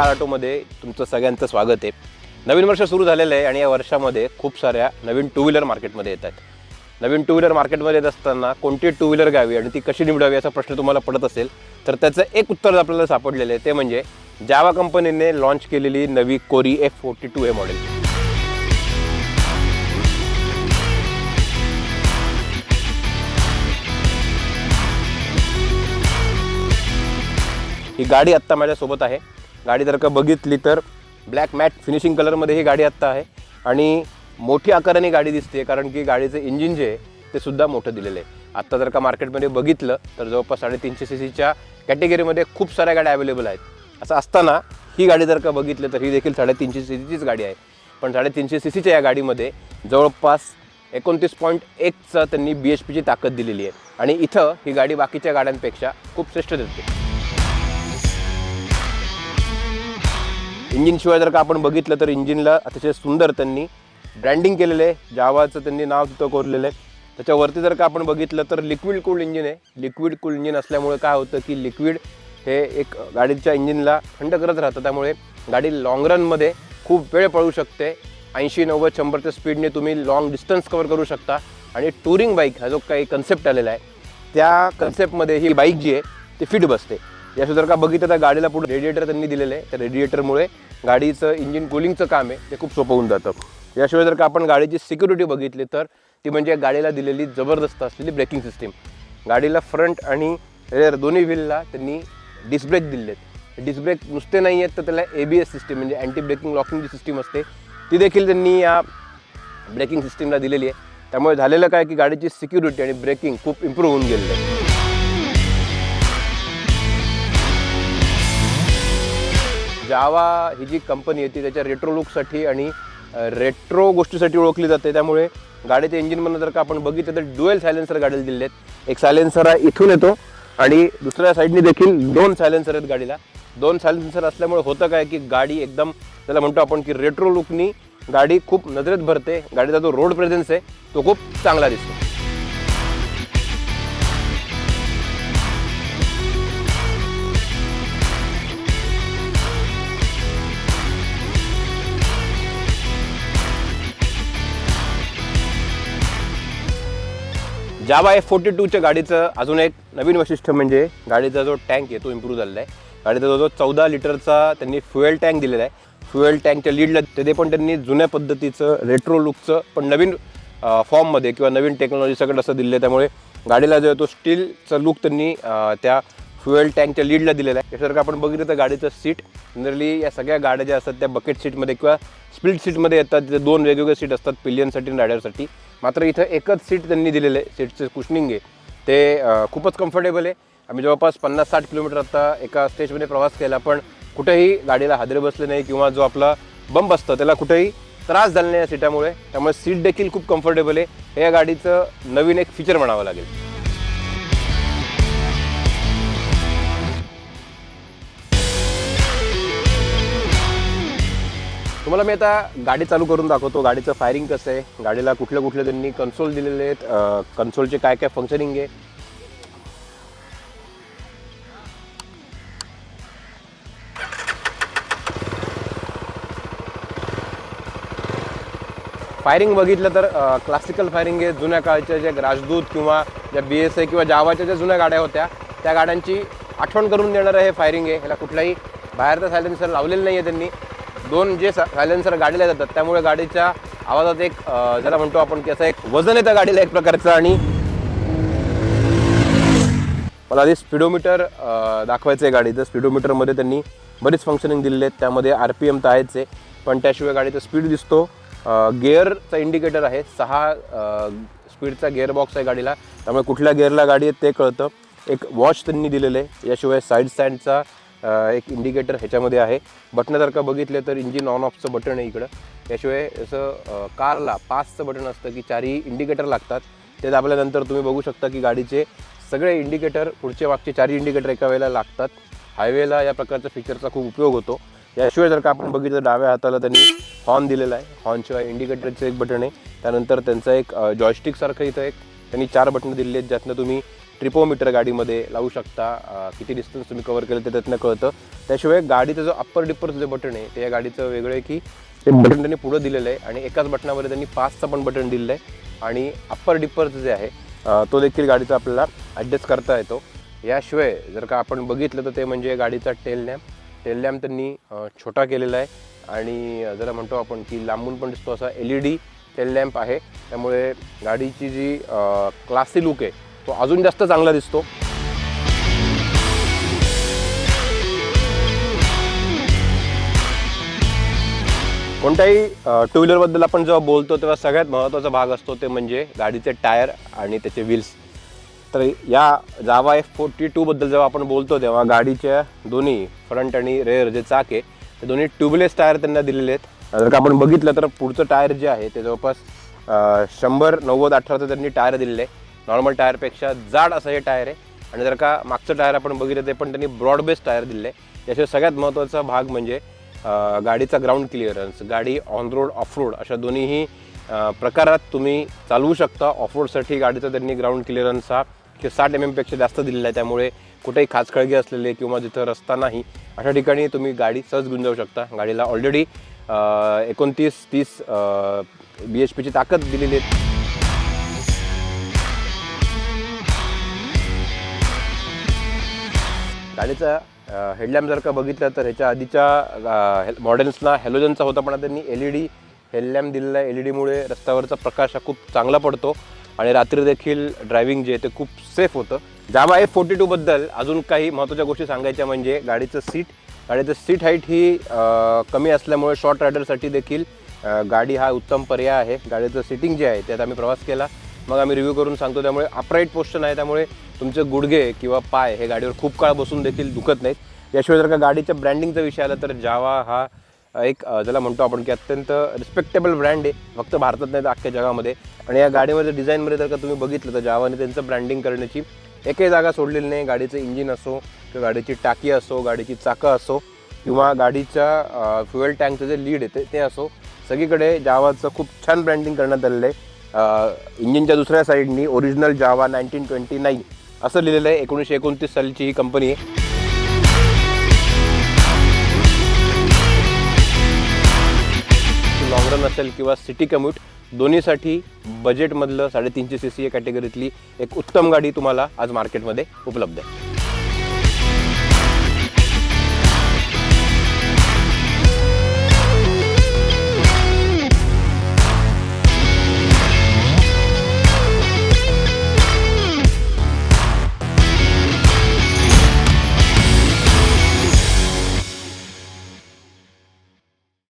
Car ऑटोमध्ये तुमचं सगळ्यांचं स्वागत आहे. नवीन वर्ष सुरू झालेलं आहे आणि या वर्षामध्ये खूप साऱ्या नवीन टू व्हीलर मार्केटमध्ये येत आहेत. नवीन टू व्हीलर मार्केटमध्ये येत असताना कोणती टू व्हीलर घ्यावी आणि ती कशी निवडावी असा प्रश्न तुम्हाला पडत असेल तर त्याचं एक उत्तर आपल्याला सापडलेलं आहे. ते म्हणजे जावा कंपनीने लॉन्च केलेली नवी कोरी एफ फोर्टी टू हे मॉडेल ही गाडी आत्ता माझ्यासोबत आहे. गाडी जर का बघितली तर ब्लॅक मॅट फिनिशिंग कलरमध्ये ही गाडी आत्ता आहे. आणि मोठी आकाराने गाडी दिसते कारण की गाडीचं इंजिन जे आहे ते सुद्धा मोठं दिलेलं आहे. आत्ता जर का मार्केटमध्ये बघितलं तर जवळपास साडेतीनशे सी सीच्या कॅटेगरीमध्ये खूप साऱ्या गाड्या अवेलेबल आहेत. असं असताना ही गाडी जर का बघितलं तर ही देखील साडेतीनशे सी सीचीच गाडी आहे. पण साडेतीनशे सी सीच्या या गाडीमध्ये जवळपास एकोणतीस पॉईंट एकचं त्यांनी बी एच पीची ताकद दिलेली आहे. आणि इथं ही गाडी बाकीच्या गाड्यांपेक्षा खूप श्रेष्ठ दिसते. इंजिनशिवाय जर का आपण बघितलं तर इंजिनला अतिशय सुंदर त्यांनी ब्रँडिंग केलेलं आहे. जावाचं त्यांनी नाव तिथं कोरलेलं आहे. त्याच्यावरती जर का आपण बघितलं तर लिक्विड कूल इंजिन आहे. लिक्विड कूल इंजिन असल्यामुळे काय होतं की लिक्विड हे एक गाडीच्या इंजिनला थंड करत राहतं. त्यामुळे गाडी लाँग रनमध्ये खूप वेळ पळू शकते. ऐंशी नव्वद शंभरच्या स्पीडने तुम्ही लाँग डिस्टन्स कवर करू शकता. आणि टुरिंग बाईक हा जो काही कन्सेप्ट आलेला आहे त्या कन्सेप्टमध्ये ही बाईक जी आहे ती फिट बसते. याशिवाय जर का बघितलं तर गाडीला पुढे रेडिएटर त्यांनी दिलेलं आहे. त्या रेडिएटरमुळे गाडीचं इंजिन कुलिंगचं काम आहे. ते खूप सोपं होऊन जातं. याशिवाय जर का आपण गाडीची सिक्युरिटी बघितली तर ती म्हणजे गाडीला दिलेली जबरदस्त असलेली ब्रेकिंग सिस्टीम गाडीला फ्रंट आणि रेअर दोन्ही व्हीलला त्यांनी डिस्ब्रेक दिलेले दिले आहेत डिस्ब्रेक नुसते नाही आहेत तर त्याला ए बी एस सिस्टीम म्हणजे अँटी ब्रेकिंग लॉकिंग जी सिस्टीम असते ती देखील त्यांनी या ब्रेकिंग सिस्टीमला दिलेली आहे. त्यामुळे झालेलं काय की गाडीची सिक्युरिटी आणि ब्रेकिंग खूप इम्प्रूव्ह होऊन गेलेलं आहे. जावा ही जी कंपनी आहे ती त्याच्या रेट्रो लुकसाठी आणि रेट्रो गोष्टीसाठी ओळखली जाते. त्यामुळे गाडीचे इंजिनमधनं जर का आपण बघितलं तर डुएल सायलेन्सर गाडीला दिले आहेत. एक सायलेन्सर हा इथून येतो आणि दुसऱ्या साईडने देखील दोन सायलेन्सर आहेत गाडीला. दोन सायलेन्सर असल्यामुळे होतं काय की गाडी एकदम त्याला म्हणतो आपण की रेट्रो लुकनी गाडी खूप नजरेत भरते. गाडीचा जो रोड प्रेझेन्स आहे तो खूप चांगला दिसतो. जावा एफ फोर्टी टूच्या गाडीचं. अजून एक नवीन वैशिष्ट्य म्हणजे गाडीचा जो टँक आहे तो इम्प्रूव्ह झालेला आहे. गाडीचा जो जो चौदा लिटरचा त्यांनी फ्युएल टँक दिलेला आहे. फ्युएल टँकच्या लीडला ते पण त्यांनी जुन्या पद्धतीचं रेट्रो लुकचं पण नवीन फॉर्ममध्ये किंवा नवीन टेक्नॉलॉजी सगळं असं दिलं आहे त्यामुळे गाडीला जो आहे तो स्टीलचं लुक त्यांनी त्या फ्युएल टँकच्या लीडला दिलेला आहे. यासारखं आपण बघितलं तर गाडीचं सीट जनरली या सगळ्या गाड्या ज्या असतात त्या बकेट सीटमध्ये किंवा स्प्लिट सीटमध्ये येतात. तिथे दोन वेगवेगळे सीट असतात पिलियनसाठी आणि रायडरसाठी मात्र इथं एकच सीट त्यांनी दिलेलं आहे. सीटचं कुशनिंग आहे. ते खूपच कम्फर्टेबल आहे. आम्ही जवळपास पन्नास साठ किलोमीटर आता एका स्टेजमध्ये प्रवास केला पण कुठेही गाडीला हादरे बसले नाही किंवा जो आपला बंब असतं त्याला कुठेही त्रास झाला नाही या सीटामुळे. त्यामुळे सीट देखील खूप कम्फर्टेबल आहे. हे या गाडीचं नवीन एक फीचर म्हणावं लागेल. तुम्हाला मी आता गाडी चालू करून दाखवतो. गाडीचं फायरिंग कसं आहे? गाडीला कुठले कुठले त्यांनी कन्सोल दिलेले आहेत. कन्सोलचे काय काय फंक्शनिंग आहे? फायरिंग बघितलं तर क्लासिकल फायरिंग आहे. जुन्या काळच्या ज्या राजदूत किंवा ज्या बी एस ए किंवा जावाच्या ज्या जुन्या गाड्या होत्या त्या गाड्यांची आठवण करून देणारं हे फायरिंग आहे. ह्याला कुठलाही बाहेरचा सायलेन्सर लावलेलं नाही आहे त्यांनी. दोन जे सायलेन्सर गाडीला जातात त्यामुळे गाडीच्या आवाजात एक ज्याला म्हणतो आपण की असं एक वजन येतं गाडीला एक प्रकारचं आणि मला आधी स्पीडोमीटर दाखवायचं आहे गाडीचं. स्पीडोमीटरमध्ये त्यांनी बरीच फंक्शनिंग दिलेले आहेत. त्यामध्ये आर पी एम तर आहेच आहे पण त्याशिवाय गाडीचा स्पीड दिसतो. गिअरचा इंडिकेटर आहे. सहा स्पीडचा गिअर बॉक्स आहे गाडीला. त्यामुळे कुठल्या गिअरला गाडी आहे ते कळतं. एक वॉच त्यांनी दिलेलं आहे. याशिवाय साईड स्टँडचा एक इंडिकेटर ह्याच्यामध्ये आहे. बटणं जर का बघितले तर इंजिन ऑन ऑफचं बटन आहे इकडं. याशिवाय असं कारला पाचचं बटन असतं की चारही इंडिकेटर लागतात. ते दाबल्यानंतर तुम्ही बघू शकता की गाडीचे सगळे इंडिकेटर पुढचे मागचे चारही इंडिकेटर एका वेळेला लागतात. हायवेला या प्रकारच्या फीचरचा खूप उपयोग होतो. याशिवाय जर का आपण बघितलं डाव्या हाताला त्यांनी हॉर्न दिलेला आहे. हॉर्नशिवाय इंडिकेटरचं एक बटन आहे. त्यानंतर त्यांचं एक जॉयस्टिकसारखं इथं एक त्यांनी चार बटणं दिलेली आहेत ज्यातनं तुम्ही ट्रिपोमीटर गाडीमध्ये लावू शकता. किती डिस्टन्स तुम्ही कव्हर केलं ते त्यातनं कळतं. त्याशिवाय गाडीचं जो अप्पर डिप्परचं जे बटन आहे ते या गाडीचं वेगळं आहे की ते बटन त्यांनी पुढं दिलेलं आहे आणि एकाच बटनामध्ये त्यांनी पाचचं पण बटन दिलेलं आहे. आणि अप्पर डिप्परचं जे आहे तो देखील गाडीचा आपल्याला ॲडजस्ट करता येतो. याशिवाय जर का आपण बघितलं तर ते म्हणजे गाडीचा टेल लॅम्प टेल लॅम्प त्यांनी छोटा केलेला आहे. आणि जरा म्हणतो आपण की लांबून पण दिसतो असा L E D tail lamp आहे. त्यामुळे गाडीची जी क्लासी लुक आहे तो अजून जास्त चांगला दिसतो. कोणत्याही टू व्हीलरबद्दल आपण जेव्हा बोलतो तेव्हा सगळ्यात महत्त्वाचा भाग असतो ते म्हणजे गाडीचे टायर आणि त्याचे व्हील्स तर या जावा एफ फोर्टी टूबद्दल जेव्हा आपण बोलतो तेव्हा गाडीच्या दोन्ही फ्रंट आणि रेअर जे चाक आहे ते दोन्ही ट्यूबलेस टायर त्यांना दिलेले आहेत. जर का आपण बघितलं तर पुढचं टायर जे आहे ते जवळपास शंभर नव्वद अठराचं त्यांनी टायर दिलेलं आहे. नॉर्मल टायरपेक्षा जाड असं हे टायर आहे. आणि जर का मागचं टायर आपण बघितलं ते पण त्यांनी ब्रॉड बेस टायर दिले याशिवाय सगळ्यात महत्त्वाचा भाग म्हणजे गाडीचा ग्राउंड क्लिअरन्स गाडी ऑन रोड ऑफ रोड अशा दोन्हीही प्रकारात तुम्ही चालवू शकता. ऑफ रोडसाठी गाडीचा त्यांनी ग्राउंड क्लिअरन्स हा की साठ एम एमपेक्षा जास्त दिलेला आहे. त्यामुळे कुठेही खाचखळगे असलेले किंवा जिथं रस्ता नाही अशा ठिकाणी तुम्ही गाडी सहज घेऊन शकता. गाडीला ऑलरेडी एकोणतीस तीस बी एच पीची ताकद दिलेली आहे. गाडीचा हेडलॅम्प जर का बघितलं तर ह्याच्या आधीच्या मॉडेल्सना हॅलोजनचा होता पण त्यांनी एल ई डी हेडलॅम्प दिलेला आहे. एल ई डीमुळे रस्त्यावरचा प्रकाश हा खूप चांगला पडतो आणि रात्री देखील ड्रायव्हिंग जे आहे ते खूप सेफ होतं. जावा एफ फोर्टी टूबद्दल अजून काही महत्त्वाच्या गोष्टी सांगायच्या म्हणजे गाडीचं सीट गाडीचं सीट हाईट ही कमी असल्यामुळे शॉर्ट रायडरसाठी देखील गाडी हा उत्तम पर्याय आहे. गाडीचं सिटिंग जे आहे त्यात आम्ही प्रवास केला. मग आम्ही रिव्ह्यू करून सांगतो त्यामुळे अपराईट पोस्टन आहे त्यामुळे तुमचे गुडघे किंवा पाय हे गाडीवर खूप काळ बसून देखील दुखत नाहीत. याशिवाय जर का गाडीच्या ब्रँडिंगचा विषय आला तर जावा हा एक ज्याला म्हणतो आपण की अत्यंत रिस्पेक्टेबल ब्रँड आहे फक्त भारतात नाही तर अख्ख्या जगामध्ये. आणि या गाडीमध्ये डिझाईनमध्ये जर का तुम्ही बघितलं तर जावाने त्यांचं ब्रँडिंग करण्याची एकही जागा सोडलेली नाही. गाडीचं इंजिन असो किंवा गाडीची टाकी असो गाडीची चाकं असो किंवा गाडीच्या फ्युएल टँकचं जे लीड आहे ते- ते असो सगळीकडे जावाचं खूप छान ब्रँडिंग करण्यात आलेलं आहे. इंजिनच्या दुसऱ्या साईडनी original Jawa nineteen twenty nine असं लिहिलेलं आहे. एकोणीसशे एकोणतीस सालची ही कंपनी आहे. लॉंग रन असेल किंवा सिटी कम्यूट दोन्हीसाठी बजेटमधलं साडेतीनशे सी सी या कॅटेगरीतली एक उत्तम गाडी तुम्हाला आज मार्केटमध्ये उपलब्ध आहे.